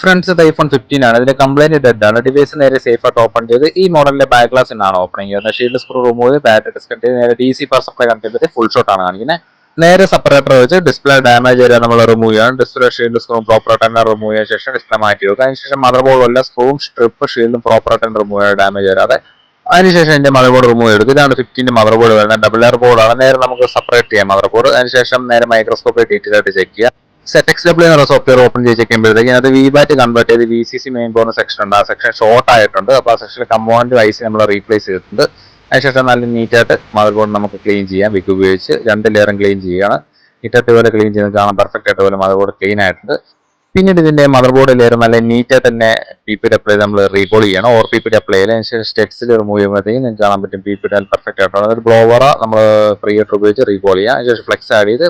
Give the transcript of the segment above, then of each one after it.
Friends ഇത് iPhone fifteen ആണ്. ഇതിന്റെ കംപ്ലൈന്റ് ഡെഡ് ആണ് ഡിവൈസ് നേരെ സേഫ് ആയിട്ട് ഓപ്പൺ ചെയ്ത്. ഈ മോഡലിന്റെ ബാക്ക് ഗ്ലാസ് ആണ് ഓപ്പണിംഗ് ചെയ്യുന്നത്. ഷീൽഡ് സ്ക്രൂ റിമൂവ് ചെയ്ത് ബാറ്ററി ഡിസ്കണ്ട് ചെയ്ത് നേരെ D C power supply connect ചെയ്തിട്ട് ഫുൾ ഷോട്ട് ആണ് കാണിക്കുന്നത്. നേരെ സെപ്പറേറ്റർ വെച്ച് ഡിസ്പ്ലേ ഡാമേജ് വരെ നമ്മൾ റിമൂവ് ചെയ്യാം ഡിസ്പ്ലേ ഷീൽഡ് സ്ക്രൂ പ്രോപ്പർ തന്നെ റിമൂവ് ചെയ്ത ശേഷം ഡിസ്പ്ലേ മാറ്റി വെക്കുക. അതിനുശേഷം മദർ ബോർഡ് വല്ല സ്ക്രൂം സ്ട്രിപ്പ് ഷീൽഡും പ്രോപ്പർ തന്നെ റിമൂവ് ചെയ്യാൻ ഡാമേജ് വരാതെ അതിനുശേഷം എന്റെ മദർ ബോർഡ് റിമൂവ് എടുക്കും ഇതാണ് ഫിഫ്റ്റീന്റെ മദർ ബോർഡ് വരുന്നത്. ഡബിൾ എയർ ബോർഡാണ് നേരെ നമുക്ക് സെപ്പറേറ്റ് ചെയ്യാം മദർ ബോർഡ് അതിനുശേഷം നേരെ മൈക്രോസ്കോപ്പിൽ ഡീറ്റെയിൽ ആയിട്ട് ചെക്ക് ചെയ്യുക. സെറ്റ് എക്സ് ഡബ്ല്യൂ എന്ന സോഫ്റ്റ്വെയർ ഓപ്പൺ ചെയ്ത് ചെയ്യുമ്പോഴത്തേക്കും അത് വി ബാറ്റ് കൺവേർട്ട് ചെയ്ത് വി സി സി മെയിൻ പോകുന്ന സെക്ഷൻ ഉണ്ട്. ആ സെക്ഷൻ ഷോർട്ട് ആയിട്ടുണ്ട്. അപ്പോൾ ആ സെക്ഷനിൽ കമ്പോണന്റ് വൈസ് നമ്മൾ റീപ്ലേസ് ചെയ്തിട്ടുണ്ട്. അതിനുശേഷം നല്ല നീറ്റായിട്ട് മദർ ബോർഡ് നമുക്ക് ക്ലീൻ ചെയ്യാം. വിക്ക് ഉപയോഗിച്ച് രണ്ട് ലെയറും ക്ലീൻ ചെയ്യുകയാണ്. നീറ്റായിട്ട് പോലെ ക്ലീൻ ചെയ്യുന്നത് കാണാൻ പെർഫെക്റ്റ് ആയിട്ട് പോലെ മദർ ബോർഡ് ക്ലീൻ ആയിട്ടുണ്ട്. പിന്നീട് ഇതിന്റെ മദർ ബോർഡ് ലെയർ നല്ല നീറ്റായി തന്നെ പി പി ഡി അപ്ലൈ നമ്മൾ റീകോൾ ചെയ്യണം. Or P P D apply ശേഷം സ്റ്റെക്സിൽ റിമൂവ് ചെയ്യുമ്പോഴത്തേക്കും നിങ്ങൾക്ക് കാണാൻ പറ്റും പി പി ഡി പെർഫെക്റ്റ് ആയിട്ടുണ്ട്. ഒരു ബ്ലോവറ നമ്മൾ ഫ്രീ ആയിട്ട് ഉപയോഗിച്ച് റീകോൾ ചെയ്യാം. അതിനുശേഷം ഫ്ലെക്സ് ആഡ് ചെയ്ത്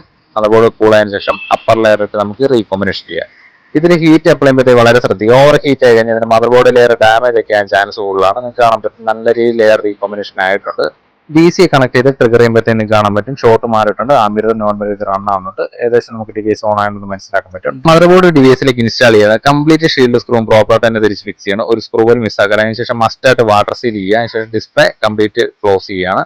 ബോർഡ് കൂൾ ശേഷം അപ്പർ ലെയർ ഇട്ട് നമുക്ക് റീകോമ്പിനേഷൻ ചെയ്യാം. ഇതിന് ഹീറ്റ് അപ്ലൈ ചെയ്യുമ്പോഴത്തേക്ക് വളരെ ശ്രദ്ധിക്കുക. ഓവർ ഹീറ്റ് ആയി കഴിഞ്ഞാൽ ഇതിന് മദർ ലെയർ ഡാമേജ് ഒക്കെ ആകാൻ ചാൻസ് കൂടുതലാണ്. നിങ്ങൾക്ക് കാണാൻ പറ്റും. നല്ല രീതിയിൽ ലെയർ റീകോമ്പിനേഷൻ ആയിട്ടുണ്ട്. ഡി സി കണക്ട് ചെയ്ത് ട്രിഗർ ചെയ്യുമ്പോഴത്തേക്ക് നിങ്ങൾക്ക് കാണാൻ പറ്റും. ഷോർട്ട് മാറിയിട്ടുണ്ട്. ആ മിറർ നോൺ മിറർ റൺ ആവുന്നുണ്ട്. ഏകദേശം നമുക്ക് ഡിവൈസ് ഓൺ ആയെന്ന് മനസ്സിലാക്കാൻ പറ്റും. മദർ ബോർഡ് ഡിവൈസിലേക്ക് ഇൻസ്റ്റാൾ ചെയ്യുക കംപ്ലീറ്റ് ഷീൽഡ് സ്ക്രൂ പ്രോപ്പർ തന്നെ തിരിച്ച് ഫിക്സ് ചെയ്യണം. ഒരു സ്ക്രൂ പോലും മിസ്സാക്കുക അതിനുശേഷം മസ്റ്റ് ആയിട്ട് വാട്ടർ സീൽ ചെയ്യുക. അതിനുശേഷം ഡിസ്പ്ലേ കംപ്ലീറ്റ് ക്ലോസ് ചെയ്യുകയാണ്.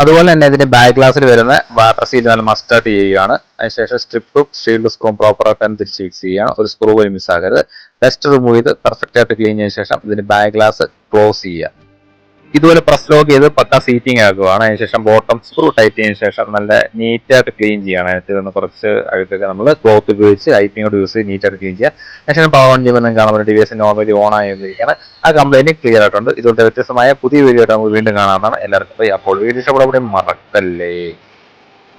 അതുപോലെ തന്നെ ഇതിന്റെ ബാക്ക് ഗ്ലാസ്സിൽ വരുന്ന വാട്ടർ സീൽ നല്ല മസ്റ്റാർട്ട് ചെയ്യുകയാണ് അതിനുശേഷം സ്ട്രിപ്പ് ഷീൽഡ് സ്ക്രൂ പ്രോപ്പർ ആയിട്ട് തന്നെ തിരിച്ച് ഫിക്സ് ചെയ്യുകയാണ് ഒരു സ്ക്രൂ പോലും മിസ്സാകരുത് ഡസ്റ്റ് റിമൂവ് ചെയ്ത് പെർഫെക്റ്റ് ആയിട്ട് ക്ലീൻ ചെയ്തതിനു ശേഷം ഇതിന്റെ ബാക്ക് ഗ്ലാസ് ക്ലോസ് ചെയ്യുക. ഇതുപോലെ പ്രസ് ലോക്ക് ചെയ്ത് പക്ക സീറ്റിംഗ് ആക്കുകയാണ് അതിനുശേഷം ബോട്ടം സ്ക്രൂ ടൈറ്റ് ചെയ്തതിനു ശേഷം നല്ല നീറ്റായിട്ട് ക്ലീൻ ചെയ്യണം അതിനകത്ത് നിന്ന് കുറച്ച് അഴുക്കൊക്കെ നമ്മൾ ക്ലോത്ത് ഉപയോഗിച്ച് ഐപ്പിങ്ങോട് യൂസ് ചെയ്ത് നീറ്റായിട്ട് ക്ലീൻ ചെയ്യുക. അതിനുശേഷം പവർ ഓൺ ചെയ്യുമ്പോൾ നിങ്ങൾക്ക് കാണാൻ പറ്റും ഡിവൈസ് നോർമലി ഓൺ ആയിരിക്കുകയാണ്. ആ കംപ്ലൈന്റ് ക്ലിയർ ആയിട്ടുണ്ട്. ഇതുകൊണ്ട് വ്യത്യസ്തമായ പുതിയ വീഡിയോ ആയിട്ട് നമുക്ക് വീണ്ടും കാണാവുന്നതാണ്. എല്ലാവർക്കും അപ്പോൾ വീഡിയോ ഇഷ്ടപ്പെടുമ്പോൾ മറക്കല്ലേ?